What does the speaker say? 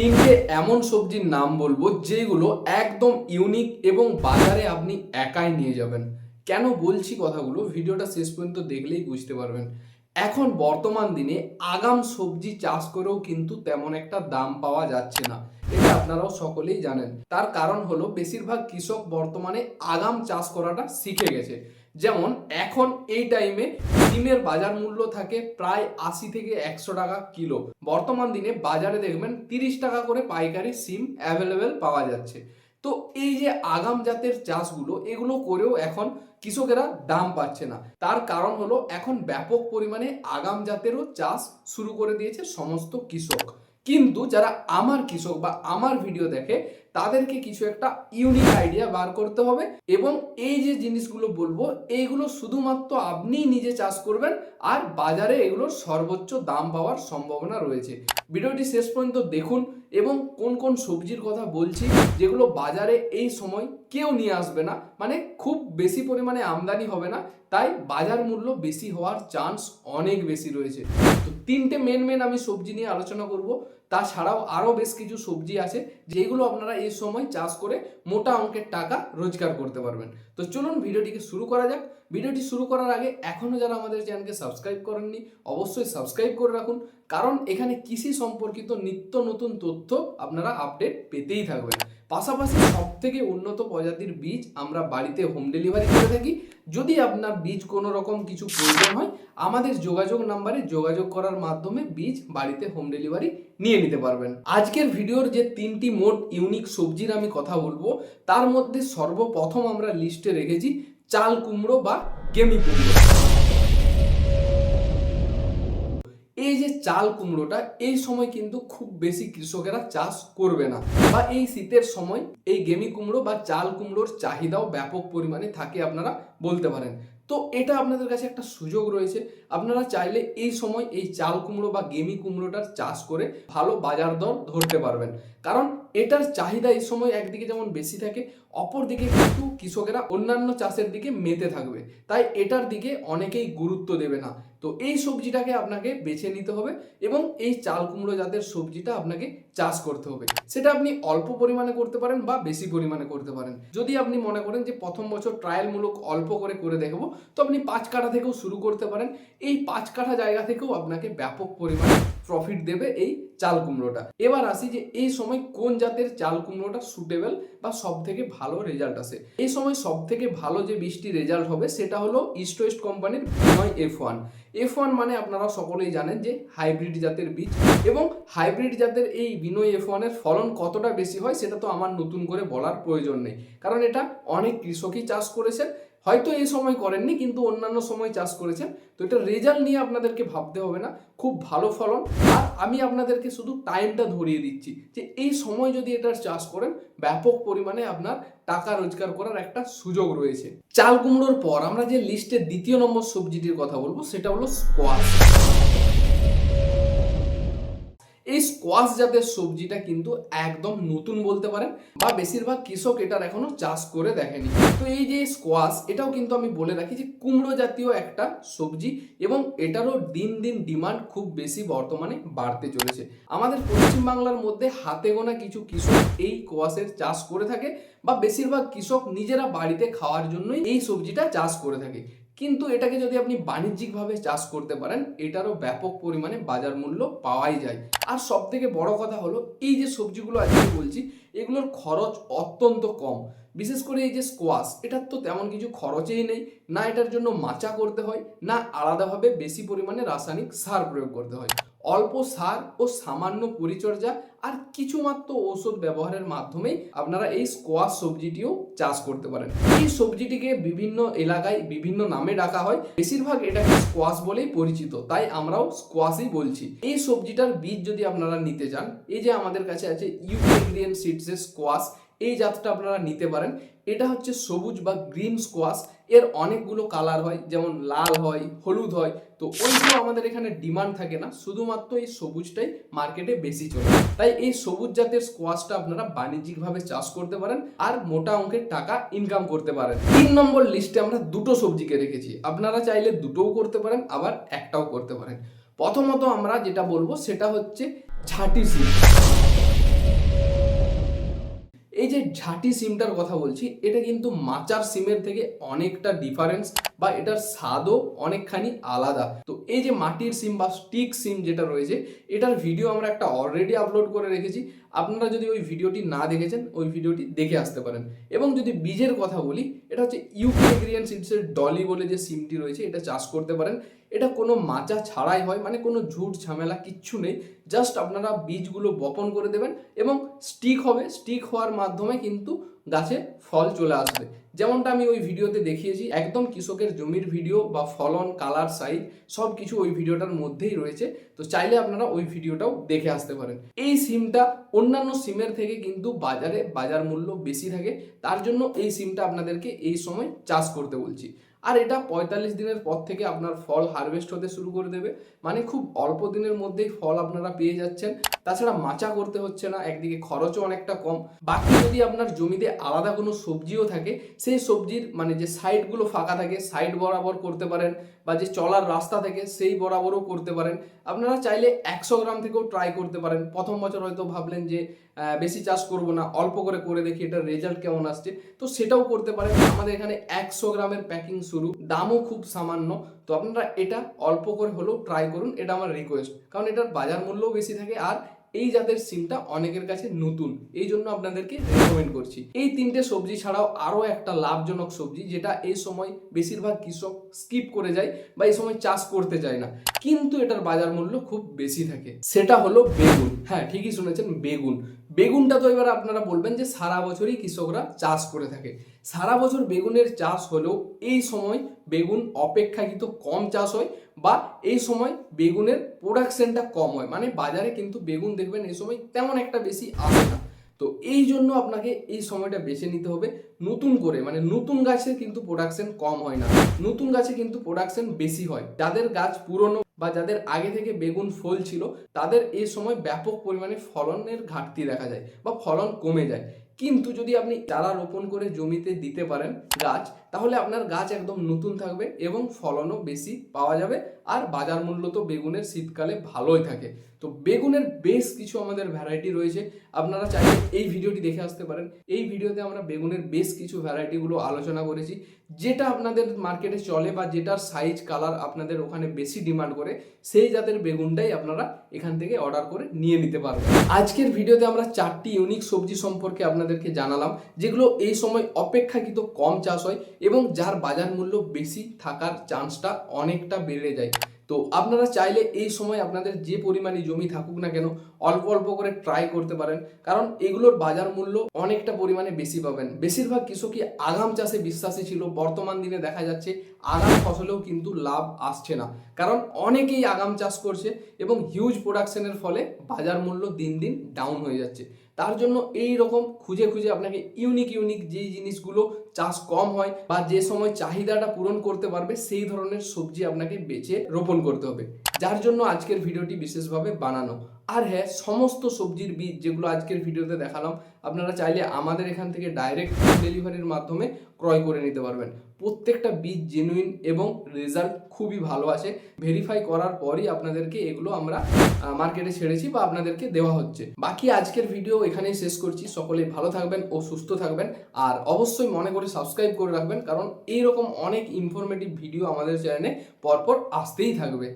তিনটে এমন সবজির নাম বলব যেগুলো একদম ইউনিক এবং বাজারে আপনি একাই নিয়ে যাবেন। কেন বলছি কথাগুলো? ভিডিওটা শেষ পর্যন্ত দেখলেই বুঝতে পারবেন। এখন বর্তমান দিনে আগাম সবজি চাষ করেও কিন্তু তেমন একটা দাম পাওয়া যাচ্ছে না, এটা আপনারাও সকলেই জানেন। তার কারণ হলো, বেশিরভাগ কৃষক বর্তমানে আগাম চাষ করাটা শিখে গেছে। যেমন, এখন এই টাইমে ডিমের বাজার মূল্য থাকে প্রায় আশি থেকে একশো টাকা কিলো। বর্তমান দিনে বাজারে দেখবেন তিরিশ টাকা করে পাইকারি সিম অ্যাভেলেবেল পাওয়া যাচ্ছে। তো এই যে আগাম জাতের চাষগুলো, এগুলো করেও এখন কৃষকেরা দাম পাচ্ছে না। তার কারণ হলো এখন ব্যাপক পরিমাণে আগাম জাতেরও চাষ শুরু করে দিয়েছে সমস্ত কৃষক। কিন্তু যারা আমার কৃষক বা আমার ভিডিও দেখে তাদেরকে কিছু একটা ইউনিক আইডিয়া বার করতে হবে এবং এই যে জিনিসগুলো বলব, এইগুলো শুধুমাত্র আপনিই নিজে চাষ করবেন আর বাজারে এগুলোর সর্বোচ্চ দাম পাওয়ার সম্ভাবনা রয়েছে। ভিডিওটি শেষ পর্যন্ত দেখুন এবং কোন কোন সবজির কথা বলছি, যেগুলো বাজারে এই সময় কেউ নিয়ে আসবে না মানে খুব বেশি পরিমাণে আমদানি হবে না, তাই বাজার মূল্য বেশি হওয়ার চান্স অনেক বেশি রয়েছে। তো তিনটে মেন মেন আমি সবজি নিয়ে আলোচনা করব। তাছাড়াও আরও বেশ কিছু সবজি আছে যেগুলো আপনারা এই সময় চাষ করে মোটা অঙ্কের টাকা রোজগার করতে পারবেন। তো চলুন ভিডিওটিকে শুরু করা যাক। ভিডিওটি শুরু করার আগে এখনও যারা আমাদের চ্যানেলকে সাবস্ক্রাইব করেননি, অবশ্যই সাবস্ক্রাইব করে রাখুন। কারণ এখানে কৃষি সম্পর্কিত নিত্য নতুন তথ্য আপনারা আপডেট পেতেই থাকবেন। পাশাপাশি সব থেকে উন্নত প্রজাতির বীজ আমরা বাড়িতে হোম ডেলিভারি করে থাকি। যদি আপনার বীজ কোনো রকম কিছু প্রয়োজন হয়, আমাদের যোগাযোগ নাম্বারে যোগাযোগ করার মাধ্যমে বীজ বাড়িতে হোম ডেলিভারি নিয়ে নিতে পারবেন। আজকের ভিডিওর যে তিনটি মোট ইউনিক সবজির আমি কথা বলব, তার মধ্যে সর্বপ্রথম আমরা লিস্টে রেখেছি চাল কুমড়ো বা গেমি কুমড়ো। এই যে চাল কুমড়োটা, এই সময় কিন্তু খুব বেশি কৃষকেরা চাষ করবে না। বা এই শীতের সময় এই গেমি কুমড়ো বা চাল কুমড়োর চাহিদাও ব্যাপক পরিমাণে থাকে, আপনারা বলতে পারেন। তো এটা আপনাদের কাছে একটা সুযোগ রয়েছে। আপনারা চাইলে এই সময় এই চাল কুমড়ো বা গেমি কুমড়োটার চাষ করে ভালো বাজার দর ধরতে পারবেন। কারণ এটার চাহিদা এই সময় একদিকে যেমন বেশি থাকে, অপরদিকে কিন্তু কৃষকেরা অন্যান্য চাষের দিকে মেতে থাকবে। তাই এটার দিকে অনেকেই গুরুত্ব দেবে না। তো এই সবজিটাকে আপনাকে বেছে নিতে হবে এবং এই চাল কুমড়ো জাতের সবজিটা আপনাকে চাষ করতে হবে। সেটা আপনি অল্প পরিমাণে করতে পারেন বা বেশি পরিমাণে করতে পারেন। যদি আপনি মনে করেন যে প্রথম বছর ট্রায়ালমূলক অল্প করে করে দেখব, তো আপনি পাঁচ কাঠা থেকেও শুরু করতে পারেন। এই পাঁচ কাঠা জায়গা থেকেও আপনাকে ব্যাপক পরিমাণে প্রফিট দেবে এই চাল কুমড়োটা। এবার আসি যে এই সময় কোন জাতের চাল কুমড়োটা সুটেবল বা সব থেকে ভালো রেজাল্ট আসে। এই সময় সব থেকে ভালো যে বৃষ্টি রেজাল্ট হবে সেটা হলো ইস্ট ওয়েস্ট কোম্পানির Binoy F one F one মানে আপনারা সকলেই জানেন যে হাইব্রিড জাতের বীজ এবং হাইব্রিড জাতের এই বিনয় এফ ওয়ানের ফলন কতটা বেশি হয় সেটা তো আমার নতুন করে বলার প্রয়োজন নেই। কারণ এটা অনেক কৃষকই চাষ করেছেন, হয়তো এই সময় করেননি কিন্তু অন্যান্য সময় চাষ করেছেন। তো এটা রেজাল্ট নিয়ে আপনাদেরকে ভাবতে হবে না, খুব ভালো ফলন। আর আমি আপনাদেরকে শুধু টাইমটা ধরিয়ে দিচ্ছি যে এই সময় যদি এটার চাষ করেন, ব্যাপক পরিমাণে আপনার টাকা রোজগার করার একটা সুযোগ রয়েছে। চাল কুমড়োর পর আমরা যে লিস্টের দ্বিতীয় নম্বর সবজিটির কথা বলব, সেটা হলো স্কোয়াশ এই স্কোয়াশ জাতের সবজিটা কিন্তু একদম নতুন বলতে পারেন বা বেশিরভাগ কৃষক এটার এখনও চাষ করে দেখেনি। তো এই যে স্কোয়াশ এটাও কিন্তু আমি বলে রাখি যে কুমড়ো জাতীয় একটা সবজি এবং এটারও দিন দিন ডিমান্ড খুব বেশি বর্তমানে বাড়তে চলেছে। আমাদের পশ্চিমবাংলার মধ্যে হাতে গোনা কিছু কৃষক এই কোয়াশের চাষ করে থাকে বা বেশিরভাগ কৃষক নিজেরা বাড়িতে খাওয়ার জন্যই এই সবজিটা চাষ করে থাকে। কিন্তু এটাকে যদি আপনি বাণিজ্যিকভাবে চাষ করতে পারেন, এটারও ব্যাপক পরিমাণে বাজার মূল্য পাওয়াই যায়। আর সব থেকে বড় কথা হলো, এই যে সবজিগুলো আজকে বলছি, এগুলোর খরচ অত্যন্ত কম। বিশেষ করে এই যে স্কোয়াশ এটার তো তেমন কিছু খরচেই নেই। না এটার জন্য মাচা করতে হয়, না আলাদাভাবে বেশি পরিমাণে রাসায়নিক সার প্রয়োগ করতে হয়। অল্প সার ও সামান্য পরিচর্যা আর কিছুমাত্র ঔষধ ব্যবহারের মাধ্যমেই আপনারা এই স্কোয়াশ সবজিটিও চাষ করতে পারেন। এই সবজিটিকে বিভিন্ন এলাকায় বিভিন্ন নামে ডাকা হয়। বেশিরভাগ এটাকে স্কোয়াশ বলেই পরিচিত, তাই আমরাও স্কোয়াশই বলছি। এই সবজিটার বীজ যদি আপনারা নিতে চান, এই যে আমাদের কাছে আছে ইউক্রেডিয়ান সিডসের স্কোয়াশ এই জাতটা আপনারা নিতে পারেন। এটা হচ্ছে সবুজ বা গ্রিন স্কোয়াশ এর অনেকগুলো কালার হয়, যেমন লাল হয়, হলুদ হয়। তো ওইগুলো আমাদের এখানে ডিমান্ড থাকে না। শুধুমাত্র এই সবুজটাই মার্কেটে বেশি চলে। তাই এই সবুজ জাতের স্কোয়াশটা আপনারা বাণিজ্যিকভাবে চাষ করতে পারেন আর মোটা অঙ্কের টাকা ইনকাম করতে পারেন। তিন নম্বর লিস্টে আমরা দুটো সবজিকে রেখেছি। আপনারা চাইলে দুটোও করতে পারেন, আবার একটাও করতে পারেন। প্রথমত আমরা যেটা বলব সেটা হচ্ছে ঝাঁটি সিম। ঝাঁটি সিমটার কথা বলছি, এটা কিন্তু মাচার সিমের থেকে অনেকটা ডিফারেন্স বা এটার স্বাদও অনেকখানি আলাদা। তো এই যে মাটির সিম বা স্টিক সিম যেটা রয়েছে, এটার ভিডিও আমরা একটা অলরেডি আপলোড করে রেখেছি। আপনারা যদি ওই ভিডিওটি না দেখেছেন, ওই ভিডিওটি দেখে আসতে পারেন। এবং যদি বীজের কথা বলি, এটা হচ্ছে ইউকে এগ্রিয়ান সিডসের ডলি বলে যে সিমটি রয়েছে, এটা চাষ করতে পারেন। এটা কোনো মাচা ছাড়াই হয় মানে কোনো ঝুট ঝামেলা কিচ্ছু নেই। জাস্ট আপনারা বীজগুলো বপন করে দেবেন এবং স্টিক হবে। স্টিক হওয়ার মাধ্যমে কিন্তু গাছে ফল চলে আসবে। যেমনটা আমি ওই ভিডিওতে দেখিয়েছি, একদম কৃষকের জমির ভিডিও বা ফলন কালার সাইজ সব কিছু ওই ভিডিওটার মধ্যেই রয়েছে। তো চাইলে আপনারা ওই ভিডিওটাও দেখে আসতে পারেন। এই সিমটা অন্যান্য সিমের থেকে কিন্তু বাজারে বাজার মূল্য বেশি থাকে। তার জন্য এই সিমটা আপনাদেরকে এই সময় চাষ করতে বলছি। আর এটা পঁয়তাল্লিশ দিনের পর থেকে আপনার ফল হারভেস্ট হতে শুরু করে দেবে। মানে খুব অল্প দিনের মধ্যেই ফল আপনারা পেয়ে যাচ্ছেন। তাছাড়া মাচা করতে হচ্ছে না, একদিকে খরচও অনেকটা কম। বাকি যদি আপনার জমিতে আলাদা কোনো সবজিও থাকে, সেই সবজির মানে যে সাইডগুলো ফাঁকা থাকে, সাইড বরাবর করতে পারেন বা যে চলার রাস্তা থাকে, সেই বরাবরও করতে পারেন। আপনারা চাইলে একশো গ্রাম থেকেও ট্রাই করতে পারেন। প্রথম বছর হয়তো ভাবলেন যে বেশি চাষ করব না, অল্প করে করে দেখি এটার রেজাল্ট কেমন আসছে। তো সেটাও করতে পারেন। আমাদের এখানে একশো গ্রামের প্যাকিং শুরু। দামও খুব সামান্য। তো আপনারা এটা অল্প করে হলেও ট্রাই করুন। এটা আমার রিকোয়েস্ট কারণ এটার বাজার মূল্যও বেশি থাকে আর এই জাতের সিমটা অনেকের কাছে নতুন। এই জন্য আপনাদেরকে রেকমেন্ড করছি। এই তিনটে সবজি ছাড়াও আরও একটা লাভজনক সবজি, যেটা এই সময় বেশিরভাগ কৃষক স্কিপ করে যায় বা এই সময় চাষ করতে চায় না। কিন্তু এটার বাজার মূল্য খুব বেশি থাকে। সেটা হলো বেগুন। হ্যাঁ ঠিকই শুনেছেন, বেগুন। বেগুনটা তো এবার আপনারা বলবেন যে সারা বছরই কৃষকরা চাষ করে থাকে। সারা বছর বেগুনের চাষ হলেও এই সময় বেগুন অপেক্ষাকৃত কম চাষ হয় বা এই সময় বেগুনের প্রোডাকশনটা কম হয়। মানে বাজারে কিন্তু বেগুন দেখবেন এই সময় তেমন একটা বেশি আসে না। তো এই জন্য আপনাকে এই সময়টা বেছে নিতে হবে। নতুন করে মানে নতুন গাছের কিন্তু প্রোডাকশন কম হয় না। নতুন গাছে কিন্তু প্রোডাকশন বেশি হয়। যাদের গাছ পুরনো বা যাদের আগে থেকে বেগুন ফল ছিল তাদের এই সময় ব্যাপক পরিমাণে ফলনের ঘাটতি দেখা যায় বা ফলন কমে যায়। কিন্তু যদি আপনি চারা রোপণ করে জমিতে দিতে পারেন গাছ, তাহলে আপনার গাছ একদম নতুন থাকবে এবং ফলনও বেশি পাওয়া যাবে আর বাজার মূল্য তো বেগুনের শীতকালে ভালোই থাকে। তো বেগুনের বেশ কিছু আমাদের ভ্যারাইটি রয়েছে। আপনারা চাইলে এই ভিডিওটি দেখে আসতে পারেন। এই ভিডিওতে আমরা বেগুনের বেশ কিছু ভ্যারাইটিগুলো আলোচনা করেছি। যেটা আপনাদের মার্কেটে চলে বা যেটার সাইজ কালার আপনাদের ওখানে বেশি ডিমান্ড করে, সেই জাতের বেগুনটাই আপনারা এখান থেকে অর্ডার করে নিয়ে নিতে পারবেন। আজকের ভিডিওতে আমরা চারটি ইউনিক সবজি সম্পর্কে আপনাদেরকে জানালাম, যেগুলো এই সময় অপেক্ষাকৃত কম চাষ হয় এবং যার বাজার মূল্য বেশি থাকার চান্সটা অনেকটা বেড়ে যায়। তো আপনারা চাইলে এই সময় আপনাদের যে পরিমাণে জমি থাকুক না কেন, অল্প অল্প করে ট্রাই করতে পারেন। কারণ এগুলোর বাজার মূল্য অনেকটা পরিমাণে বেশি পাবেন। বেশিরভাগ কৃষকই আগাম চাষে বিশ্বাসী ছিল। বর্তমান দিনে দেখা যাচ্ছে আগাম ফসলেও কিন্তু লাভ আসছে না। কারণ অনেকেই আগাম চাষ করছে এবং হিউজ প্রোডাকশনের ফলে বাজার মূল্য দিন দিন ডাউন হয়ে যাচ্ছে। তার জন্য এই রকম খুঁজে খুঁজে আপনাকে ইউনিক ইউনিক যেই জিনিসগুলো চাষ কম হয় বা যে সময় চাহিদাটা পূরণ করতে পারবে, সেই ধরনের সবজি আপনাকে বেছে রোপণ করতে হবে। যার জন্য আজকের ভিডিওটি বিশেষভাবে বানানো। আর হ্যাঁ সমস্ত সবজির বীজ যেগুলো আজকের ভিডিওতে দেখালাম, আপনারা চাইলে আমাদের এখান থেকে ডাইরেক্ট ডেলিভারির মাধ্যমে ক্রয় করে নিতে পারবেন। প্রত্যেকটা বীজ জেনুইন এবং রেজাল্ট খুবই ভালো আছে ভেরিফাই করার পরই আপনাদেরকে এগুলো আমরা মার্কেটে ছেড়েছি বা আপনাদেরকে দেওয়া হচ্ছে। বাকি আজকের ভিডিও এখানেই শেষ করছি। সকলে ভালো থাকবেন ও সুস্থ থাকবেন। আর অবশ্যই মনে করে সাবস্ক্রাইব করে রাখবেন, কারণ এইরকম অনেক ইনফরমেটিভ ভিডিও আমাদের চ্যানেলে পরপর আসতেই থাকবে।